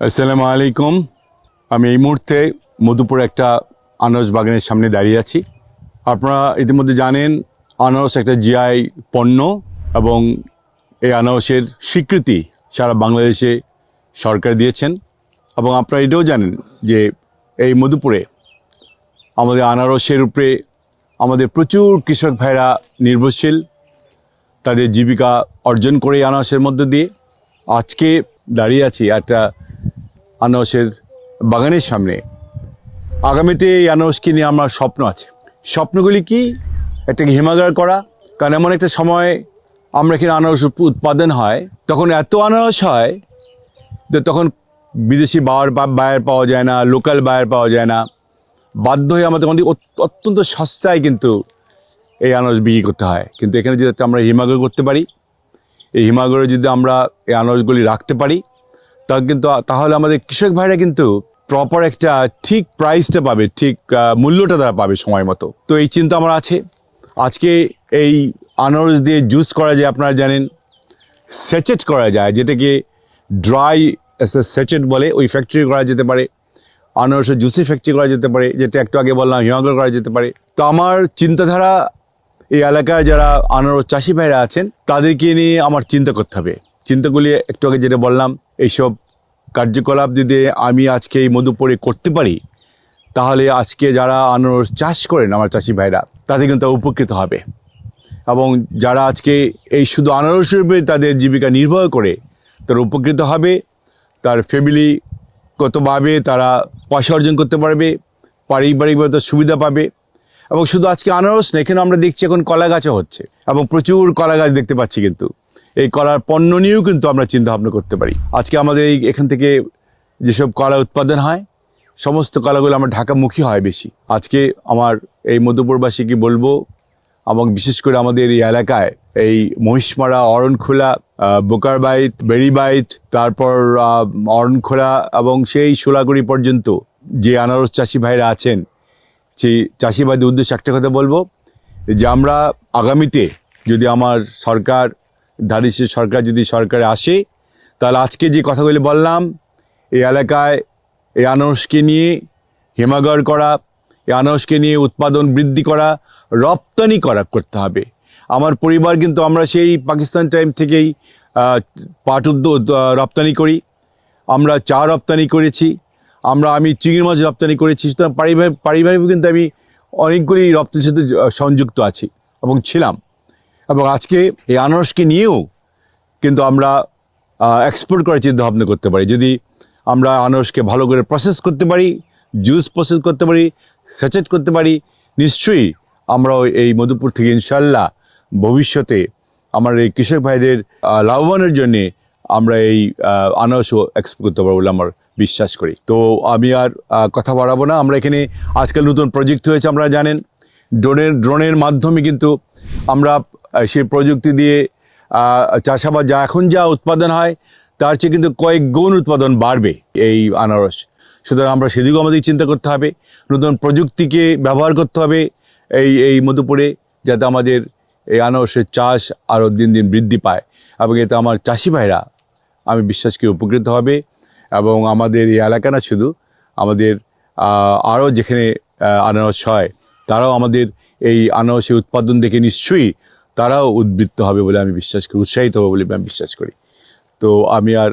আসসালামু আলাইকুম। আমি এই মুহূর্তে মধুপুর একটা আনারস বাগানের সামনে দাঁড়িয়ে আছি। আপনারা ইতিমধ্যে জানেন, আনারস একটা জিআই পণ্য এবং এই আনারসের স্বীকৃতি সারা বাংলাদেশে সরকার দিয়েছেন। এবং আপনারা এটাও জানেন যে এই মধুপুরে আমাদের আনারসের উপরে আমাদের প্রচুর কৃষক ভাইরা নির্ভরশীল, তাদের জীবিকা অর্জন করে আনারসের মধ্য দিয়ে আজকে দাঁড়িয়ে আছি একটা আনারসের বাগানের সামনে। আগামীতে এই আনারসকে নিয়ে আমার স্বপ্ন আছে। স্বপ্নগুলি কি? একটা হিমাগার করা। কারণ এমন একটা সময় আমরা এখানে আনারস উৎপাদন হয়, তখন এত আনারস হয় যে তখন বিদেশি বায়ার বায়ার পাওয়া যায় না, লোকাল বায়ার পাওয়া যায় না। বাধ্য হয়ে আমাদের অনেক অত্যন্ত সস্তায় কিন্তু এই আনারস বিক্রি করতে হয়। কিন্তু এখানে যদি আমরা হিমাগার করতে পারি, এই হিমাগরে যদি আমরা এই আনারসগুলি রাখতে পারি তা কিন্তু, তাহলে আমাদের কৃষক ভাইরা কিন্তু প্রপার একটা ঠিক প্রাইসটা পাবে, ঠিক মূল্যটা তারা পাবে সময় মতো। তো এই চিন্তা আমার আছে। আজকে এই আনারস দিয়ে জুস করা যায়, আপনারা জানেন সেচেট করা যায়, যেটাকে ড্রাই সেচেট বলে, ওই ফ্যাক্টরি করা যেতে পারে। আনারসের জুসি ফ্যাক্টরি করা যেতে পারে, যেটা একটু আগে বললাম হিমাগর করা যেতে পারে। তো আমার চিন্তাধারা, এই এলাকায় যারা আনারস চাষি ভাইরা আছেন, তাদেরকে নিয়ে আমার চিন্তা করতে হবে। চিন্তাগুলি একটু আগে যেটা বললাম, এইসব কার্যকলাপ যদি আমি আজকে এই মধুপুরে করতে পারি, তাহলে আজকে যারা আনারস চাষ করেন আমার চাষি ভাইরা, তাতে কিন্তু উপকৃত হবে। এবং যারা আজকে এই শুধু আনারসের উপরে তাদের জীবিকা নির্বাহ করে, তারা উপকৃত হবে, তার ফ্যামিলি কতভাবে তারা পয়সা অর্জন করতে পারবে, পারিবারিকভাবে তার সুবিধা পাবে, এবং শুধু আজকে আনারস না এখানে আমরা দেখছি এখন কলা গাছও হচ্ছে, এবং প্রচুর কলা গাছ দেখতে পাচ্ছি কিন্তু। কলার পণ্য নিয়েও কিন্তু আমরা চিন্তা ভাবনা করতে পারি। আজকে আমাদের এই এখান থেকে যেসব কলা উৎপাদন হয় সমস্ত কলাগুলো আমার ঢাকামুখী হয় বেশি। আজকে আমার এই মধ্যপুরবাসীকে বলব এবং বিশেষ করে আমাদের এই এলাকায় এই মহিষমারা অরণখোলা আহ, বোকারবাইট বেড়িবাইট তারপর অরণখোলা এবং সেই সোলাগুড়ি পর্যন্ত যে আনারস চাষি ভাইরা আছেন সেই চাষি ভাইদের উদ্দেশ্যে একটা কথা বলব যে আমরা আগামীতে যদি আমার সরকার ধারিসে সরকার, যদি সরকারে আসে, তাহলে আজকে যে কথাগুলি বললাম, এই এলাকায় এই আনারসকে নিয়ে হিমাগার করা, এই আনারসকে নিয়ে উৎপাদন বৃদ্ধি করা, রপ্তানি করা করতে হবে। আমার পরিবার কিন্তু আমরা সেই পাকিস্তান টাইম থেকেই পাট উদ্যোগ রপ্তানি করি। আমরা চা রপ্তানি করেছি, আমরা আমি চিংড়ি মাছ রপ্তানি করেছি, সুতরাং পারিবারিক পারিবারিক কিন্তু আমি অনেকগুলি রপ্তানির সাথে সংযুক্ত আছি এবং ছিলাম। এবং আজকে এই আনারসকে নিয়েও কিন্তু আমরা এক্সপোর্ট করার চিন্তা ভাবনা করতে পারি। যদি আমরা আনারসকে ভালো করে প্রসেস করতে পারি জুস প্রসেস করতে পারি সেচেট করতে পারি, নিশ্চয়ই আমরা এই মধুপুর থেকে ইনশাল্লাহ ভবিষ্যতে আমার এই কৃষক ভাইদের লাভবানের জন্যে আমরা এই আনারসও এক্সপোর্ট করতে পারব বলে আমার বিশ্বাস করি। তো আমি আর কথা বাড়াবো না। আমরা এখানে আজকাল নতুন প্রজেক্ট হয়েছে আমরা জানেন। ড্রোনের ড্রোনের মাধ্যমে কিন্তু আমরা সেই প্রযুক্তি দিয়ে চাষাবাদ যা এখন যা উৎপাদন হয়, তার চেয়ে কিন্তু কয়েক গুণ উৎপাদন বাড়বে এই আনারস। সুতরাং আমরা সেদিকেও আমাদের চিন্তা করতে হবে, নতুন প্রযুক্তিকে ব্যবহার করতে হবে এই এই মধুপুরে, যাতে আমাদের এই আনারসের চাষ আরও দিন দিন বৃদ্ধি পায় এবং এতে আমার চাষি ভাইরা, আমি বিশ্বাস করি উপকৃত হবে এবং আমাদের এই এলাকা না শুধু, আমাদের আরও যেখানে আনারস হয়, তারাও আমাদের এই আনারসের উৎপাদন দেখে নিশ্চয়ই তারাও উদ্বৃত্ত হবে বলে আমি বিশ্বাস করি, উৎসাহিত হবে বলে আমি বিশ্বাস করি। তো আমি আর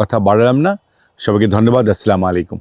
কথা বাড়ালাম না। সবাইকে ধন্যবাদ। আসসালামু আলাইকুম।